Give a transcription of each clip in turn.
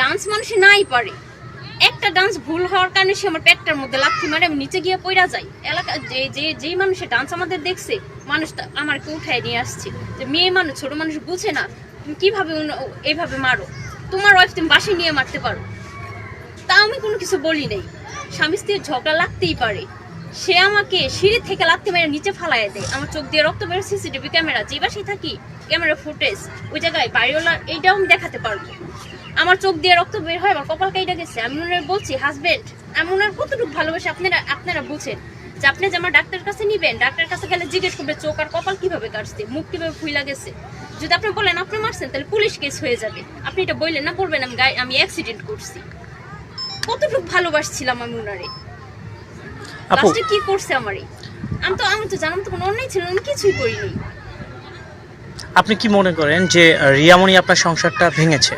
Dance মানুষে নাই পারে। একটা ডান্স ভুল হওয়ার কারণে সে আমার পেটটার মধ্যে লাথি মারে, আমি নিচে গিয়ে পড়া যাই। এলাকা যে যে, যেই মানুষের ডান্স আমাদের দেখছে মানুষ আমাকে উঠায় নিয়ে আসছে। যে মেয়ে মানুষ, ছোট মানুষ বুঝে না, তুমি কীভাবে এইভাবে মারো? তোমার ওয়াইফ তুমি বাসে নিয়ে মারতে পারো। তা আমি কোনো কিছু বলি নাই। স্বামী স্ত্রীর ঝগড়া লাগতেই পারে। সে আমাকে সিঁড়ি থেকে লাত্তি মেরে নিচে ফালাই দেয়। আমার চোখ দিয়ে রক্ত বেরো, সিসিটিভি ক্যামেরা যে বাসায় থাকি ক্যামেরা ফুটেজ, ওই জায়গায় বাড়িওয়ালা এইটাও আমি দেখাতে পারব। আমার চোখ দিয়ে রক্ত বের হয় আমার কপাল কাইটা গেছে। আমি ওনার বলছি, হাজবেন্ড, আমি ওনার কতটুকু ভালোবাসি আপনারা আপনারা বুঝেন। যে আপনি যে আমার ডাক্তারের কাছে নিবেন, ডাক্তারের কাছে গেলে জিজ্ঞেস করবে, চোখ আর কপাল কীভাবে কাটছে, মুখ কীভাবে ফুইলা গেছে। যদি আপনি বলেন, আপনি মারছেন, তাহলে পুলিশ কেস হয়ে যাবে। আপনি এটা বললেন না বলবেন আমি গায়ে আমি অ্যাক্সিডেন্ট করছি। কতটুকু ভালোবাসছিলাম আমি ওনারে। আপু। লাস্টে কি করছে আমারে? আমি তো আমি তো জানাম তো কোনো অন্যায় ছিল আমি কিছুই করিনি। আপনি কি মনে করেন যে রিয়ামণি আপনার সংসারটা ভেঙেছে?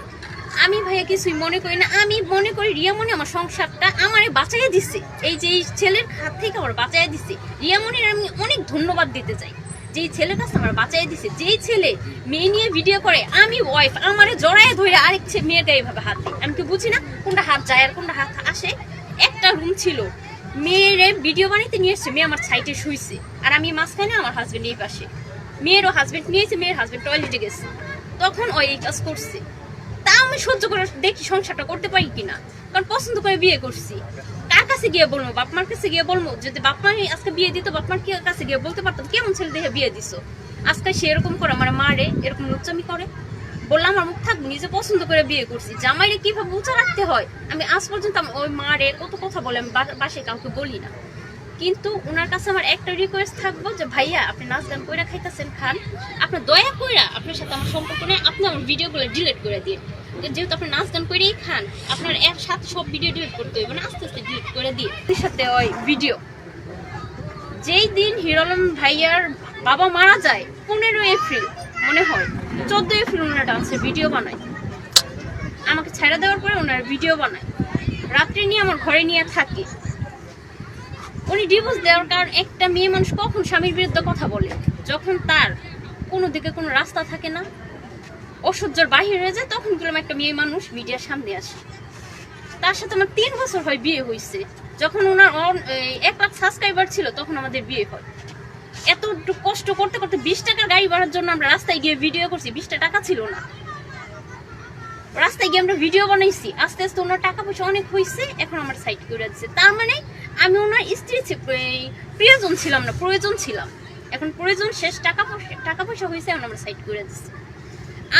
আমি ভাইয়া কিছুই মনে করি না। আমি মনে করি রিয়ামণি আমার সংসারটা আমারে বাঁচাইয়া দিচ্ছে এই যে এই ছেলের হাত থেকে আমার বাঁচাইয়া দিচ্ছে রিয়ামণির আমি অনেক ধন্যবাদ দিতে চাই। যেই ছেলের কাছে আমার বাঁচাইয়া দিচ্ছে যেই ছেলে মেয়ে নিয়ে ভিডিও করে আমি ওয়াইফ আমারে জড়ায় ধরে আরেক মেয়েটা এইভাবে হাত দিই। আমি কি বুঝি না কোনটা হাত যায় আর কোনটা হাত আসে? একটা রুম ছিল। মেয়েরে ভিডিও বানাইতে নিয়ে এসছে, মেয়ে আমার সাইটে শুইছে। আর আমি মাঝখানে আমার হাজবেন্ড এই পাশে। মেয়েরও হাজবেন্ড নিয়েছে, মেয়ের হাজবেন্ড টয়লেটে গেছে। তখন ওই এই কাজ করছে। তা আমি সহ্য করে দেখি সংসারটা করতে পারি কিনা। কারণ পছন্দ করে বিয়ে করছি। কার কাছে গিয়ে বলব? বাপ মার কাছে গিয়ে বলব? যদি বাপ মা আজকে বিয়ে দিত বাপ মার কি- কাছে গিয়ে বলতে পারতাম কেমন ছেলে দেখে বিয়ে দিছো? আজকে সে এরকম করে আমার মারে, এরকম লুচ্চামি করে। বললাম আমার মুখ থাকব নিজে পছন্দ করে বিয়ে করছি। জামাইরে কীভাবে উঁচা রাখতে হয়? আমি আজ পর্যন্ত ওই মারে কত কথা বলে আমি বাসে কাউকে বলি না। কিন্তু ওনার কাছে আমার একটা রিকোয়েস্ট থাকব যে ভাইয়া আপনি নাচ গান কইরা খাইতেছেন খান। আপনার দয়া কইরা আপনার সাথে আমার সম্পর্ক নেই আপনি আমার ভিডিওগুলো ডিলিট করে দিন। যেহেতু আপনি নাচ গান করেই খান আপনার একসাথে সব ভিডিও ডিলিট করতে হবে না আস্তে আস্তে ডিলিট করে দিয়ে এর সাথে ওই ভিডিও যেই দিন হিরোলম ভাইয়ার বাবা মারা যায় পনেরো এপ্রিল মনে হয়। চোদ্দ এপ্রিল ওনারা ডান্সের ভিডিও বানায়। আমাকে ছেড়ে দেওয়ার পরে ওনারা ভিডিও বানায়। রাত্রে নিয়ে আমার ঘরে নিয়ে থাকে। উনি ডিভোর্স দেওয়ার কারণ একটা মেয়ে মানুষ কখন স্বামীর বিরুদ্ধে কথা বলে? যখন তার কোনো দিকে কোনো রাস্তা থাকে না, অসহ্যর বাহির হয়ে যায়, তখন গেলাম একটা মেয়ে মানুষ মিডিয়ার সামনে আসে। তার সাথে আমার তিন বছর হয় বিয়ে হয়েছে যখন ওনার এক লাখ সাবস্ক্রাইবার ছিল, তখন আমাদের বিয়ে হয়। এত কষ্ট করতে করতে বিশ টাকার গাড়ি ভাড়ার জন্য আমরা রাস্তায় গিয়ে ভিডিও করছি বিশটা টাকা ছিল না। রাস্তায় গিয়ে আমরা ভিডিও বানাইছি, আস্তে আস্তে ওনার টাকা পয়সা অনেক হয়েছে এখন আমার সাইড করে দিচ্ছে তার মানে আমি ওনার স্ত্রী প্রিয়জন ছিলাম না, প্রয়োজন ছিলাম। এখন প্রয়োজন শেষ, টাকা পয়সা টাকা পয়সা হয়েছে এখন আমরা সাইড করে দিচ্ছি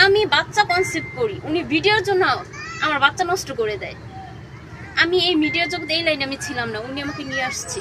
আমি বাচ্চা কনসেপ্ট করি, উনি ভিডিওর জন্য আমার বাচ্চা নষ্ট করে দেয়। আমি এই মিডিয়া জগতে এই লাইনে আমি ছিলাম না, উনি আমাকে নিয়ে আসছে।